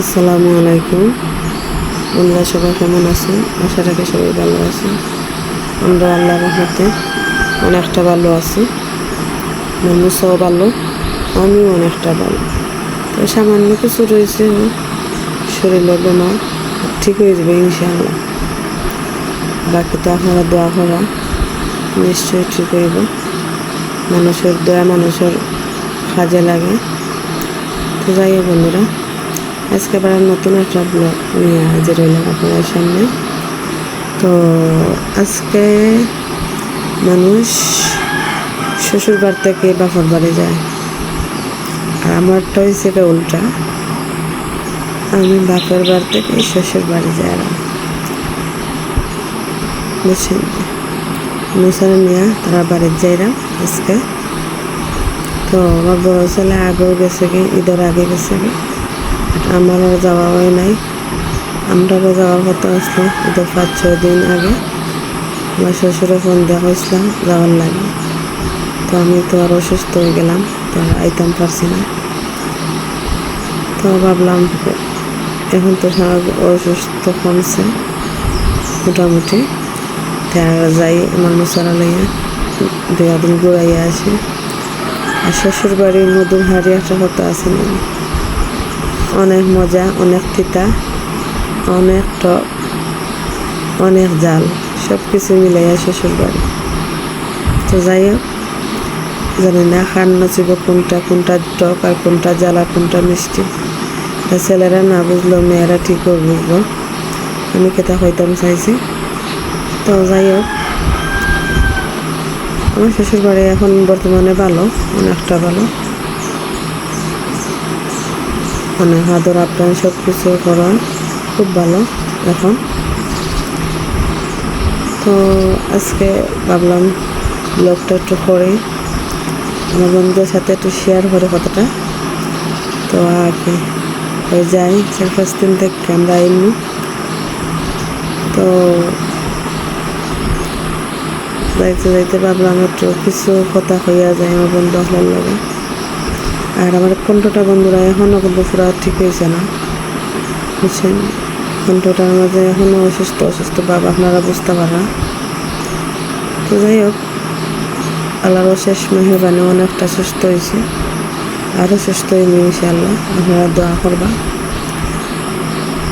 আসসালামু আলাইকুম। বন্ধুরা সবাই কেমন আছেন? আশা রাখি সবাই ভালো আছেন। আমরা আল্লাহ রহমতে অনেকটা ভালো আছি। মানুষও ভালো, আমিও অনেকটা ভালো। তো সামান্য কিছু রয়েছে, শরীরে বেমার ঠিক হয়ে যাবে ইনশাআল্লাহ। বাকি তো আপনারা দোয়া করা, নিশ্চয়ই ঠিক হইব। মানুষের দোয়া, মানুষের কাজে লাগে। তো যাই বন্ধুরা আজকে আবার নতুন একটা ব্লগ নিয়ে হাজির হইলাম আপনাদের সামনে। তো আজকে মানুষ শ্বশুর বাড়ি থেকে বাপর বাড়ি যায়। আর আমারটা হয়েছে এটা উল্টা। আমি বাপের বাড়ি থেকে শ্বশুর বাড়ি যাই আর বুঝছেন? মুসারে নিয়ে তারা বাড়ির যাইলাম আজকে। তো আমার বড় ছেলে আগেও গেছে কি ঈদের আগে গেছে কি আমারও যাওয়া হয় নাই। আমরাও যাওয়ার কথা আসলো ঈদের পাঁচ, ছয় দিন আগে। আমার শ্বশুরে ফোন দেওয়া হয়েছিলাম যাওয়ার লাগে তো আমি তো আর অসুস্থ হয়ে গেলাম, তো আইতাম পারছি না। তো ভাবলাম, এখন তো অসুস্থ কমছে, মোটামুটি। তার যাই, আমার মশলা লইয়া দুই দিন ঘুরাইয়া আসি। আর শ্বশুর বাড়ির মধুর হাড়ি একটা কথা আছে না। অনেক মজা, অনেক তিতা, অনেক টক, অনেক জাল সব কিছু মিলাইয়া শ্বশুর বাড়ি তো যাই হোক, জানি না খান নচিব কোনটা কোনটা টক আর কোনটা জাল আর কোনটা মিষ্টি। তা ছেলেরা না বুঝলো, মেয়েরা ঠিকও বুঝব আমি কেতা হইতাম চাইছি। তো যাই হোক, আমার শ্বশুর বাড়ি এখন বর্তমানে ভালো, অনেকটা ভালো। মানে হাদর আপ্যায়ন সব কিছু করান খুব ভালো এখন। তো আজকে ভাবলাম ব্লগটা একটু করে আমার বন্ধুদের সাথে একটু শেয়ার করে কথাটা। তো আগে ওই যাই চার পাঁচ দিন থেকে আমরা আইনি তো যাইতে যাইতে ভাবলাম একটু কিছু কথা হইয়া যায় আমার বন্ধু আপনার লাগে। আর আমার কণ্ঠটা বন্ধুরা এখনও কিন্তু পুরো ঠিক হয়েছে না। বুঝছেন? কণ্ঠটার মাঝে এখনও অসুস্থ অসুস্থ ভাব আপনারা বুঝতে পারা তো যাই হোক আল্লাহরও শেষ মেহরবানি, অনেকটা সুস্থ হয়েছে। আরও সুস্থ হইনি ইনশাল্লাহ আপনারা দোয়া করবা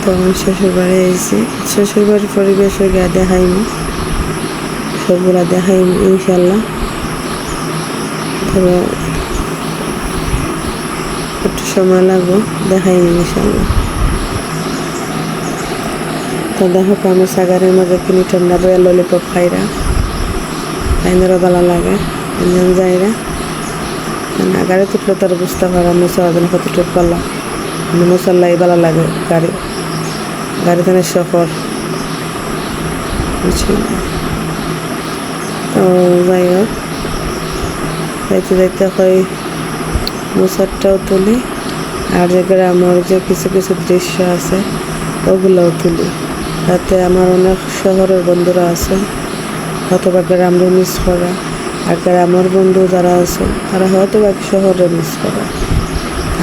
তো আমি শ্বশুর বাড়ি এসেছি শ্বশুর বাড়ির পরিবেশ হয়ে গিয়ে দেখাইনি সবগুলা দেখাইনি ইনশাল্লাহ তবে সময় লাগবো দেখাইনি ইনশাল্লাহ তো দেখো আমি সাগারের মধ্যে কিনি ঠান্ডা বয়া ললিপপ খাইরা খাইনেরও ভালো লাগে ইঞ্জন যাইরা। না গাড়ি তুললে তার বুঝতে পারা মশলা দিন কত টুক পারলাম মানে মশলাই ভালো লাগে গাড়ি গাড়ি থানে সফর। তো যাই হোক, যাইতে যাইতে হয় মুসারটাও তুলি। আর যে গ্রামের যে কিছু কিছু দৃশ্য আছে, ওগুলোও তুলি। তাতে আমার অনেক শহরের বন্ধুরা আছে, অথবা গ্রামে মিস করা। আর গ্রামের বন্ধু যারা আছে, তারা হয়তো বা শহরে মিস করে।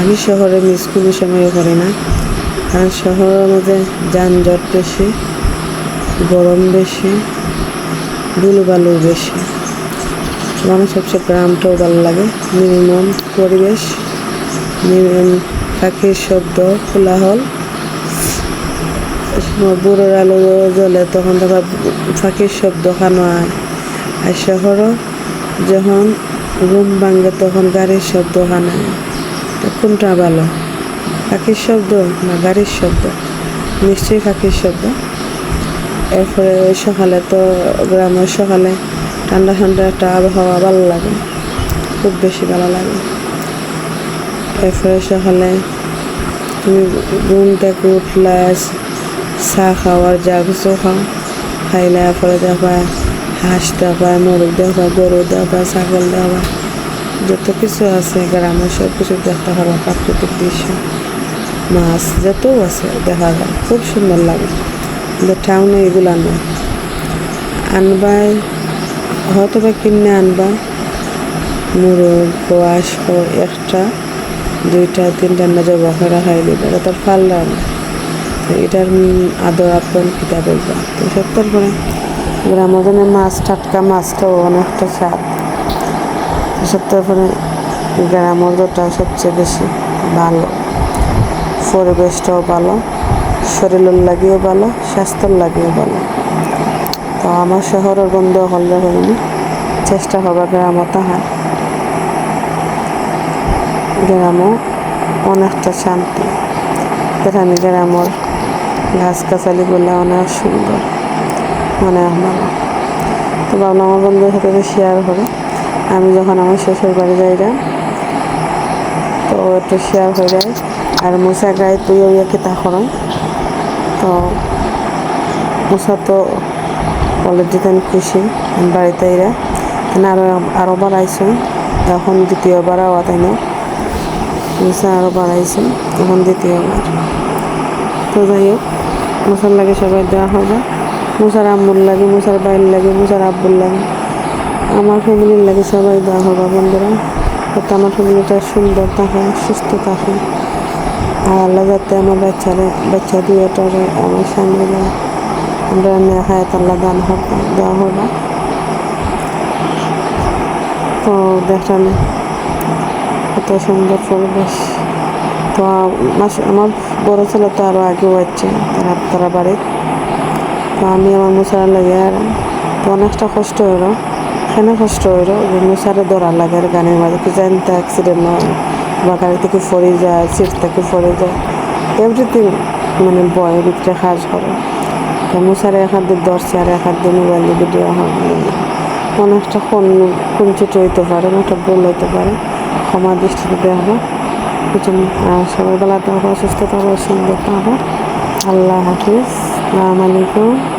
আমি শহরে মিস কোনো সময় করি না। কারণ শহরের মধ্যে যানজট বেশি, গরম বেশি, ধুলোবালু বেশি। আমার সবচেয়ে গ্রামটাও ভালো লাগে। মিনিমাম পরিবেশ পাখির শব্দ, কোলাহল। বুড়োর আলো জ্বলে, তখন দেখা পাখির শব্দ খানো হয় আর শহরও যখন ঘুম ভাঙে, তখন গাড়ির শব্দ খানায় কোনটা ভালো? পাখির শব্দ না গাড়ির শব্দ? নিশ্চয়ই পাখির শব্দ। এরপরে ওই সকালে তো গ্রামের সকালে ঠান্ডা ঠান্ডা একটা আবহাওয়া ভালো লাগে, খুব বেশি ভালো লাগে। এরপরে সকালে তুমি ঘুম থেকে উঠলে চা খাওয়ার যা কিছু খাও খাইলে এরপরে দেখবা হাঁস দেওয়া মুরগ দেওয়া গরু দেওয়া ছাগল দেওয়া যত কিছু আছে, গ্রামে সব কিছু দেখতে পারো প্রাকৃতিক দৃশ্য। মাছ যত আছে, দেখা যায়, খুব সুন্দর লাগে। কিন্তু টাউনে এগুলো নয় আনবাই হয়তো বা কিনে আনবা, মুরগ গোয়াস একটা। দুইটা, তিনটা না জবা করে খাই দিব এটা তোর পাল্লা এটার আদর আপন কিতা বলব তো সত্তর করে গ্রামের জন্য মাছ টাটকা মাছটাও অনেকটা স্বাদ। তো সত্তর করে গ্রামের সবচেয়ে বেশি ভালো, পরিবেশটাও ভালো, শরীরের লাগিও ভালো, স্বাস্থ্যের লাগিও ভালো। তো আমার শহরের বন্ধু হলে হয়নি, চেষ্টা হবে গ্রামতা তাহার। গ্রামও অনেকটা শান্তি। এখানে গ্রামের গাছ গাছালিগুলো অনেক সুন্দর অনেক ভালো। তো ভাবলাম আমার বন্ধুদের সাথে শেয়ার করে। আমি যখন আমার শ্বশুর বাড়ি যাইলাম, তো একটু শেয়ার হয়ে যায়। আর মুসা গায়ে তুই ওই কিতা করেন তো মুসা তো অলরেডি তেন খুশি বাড়িতে এরা। আরও আরও বাড়াইছে এখন দ্বিতীয়বার আওয়া তাই না মুসা আরও বাড়াইছে, এখন দ্বিতীয়বার তো যাই হোক, মুসার লাগে সবাই দেওয়া হবে। মুসার আম্মুর লাগে, মুসার বাইর লাগে, মুসার আব্বুর লাগে। আমার ফ্যামিলির লাগে সবাই দেওয়া হবে, বন্ধুরা। যাতে আমার ফ্যামিলিটা সুন্দর থাকে, সুস্থ থাকে। আর আল্লাহ যাতে আমার বাচ্চারা, বাচ্চা দুইটারে আমার স্বামীরা আমরা হায়াত আল্লাহ দান হবে, দেওয়া হবে। তো দেখালে কত সুন্দর পরিবেশ। তো আমার বড় ছেলে তো আরও আগে হচ্ছে তারা তারা বাড়ির তো আমি আমার মুসারা লাগে আর তো অনেকটা কষ্ট হইল কেন কষ্ট হইল যে মুসারে ধরা লাগে আর গানের মাঝে। কি জানতে অ্যাক্সিডেন্ট হয়, বা গাড়ি থেকে পড়ে যায়, সিট থেকে পড়ে যায়। এভরিথিং মানে বয়ের ভিতরে কাজ করে। তো মুসারে এক হাত দিয়ে ধরছে আর এক হাত দিয়ে মোবাইলে ভিডিও হবে অনেকটা কোন কুঞ্চিত হইতে পারে, অনেকটা ভুল হইতে পারে। ক্ষমা দৃষ্টিতে দেখব বুঝুন সবাই বেলা থাকব সুস্থ থাকব সুন্দর থাকব আল্লাহ হাফিজ। আসসালামু আলাইকুম।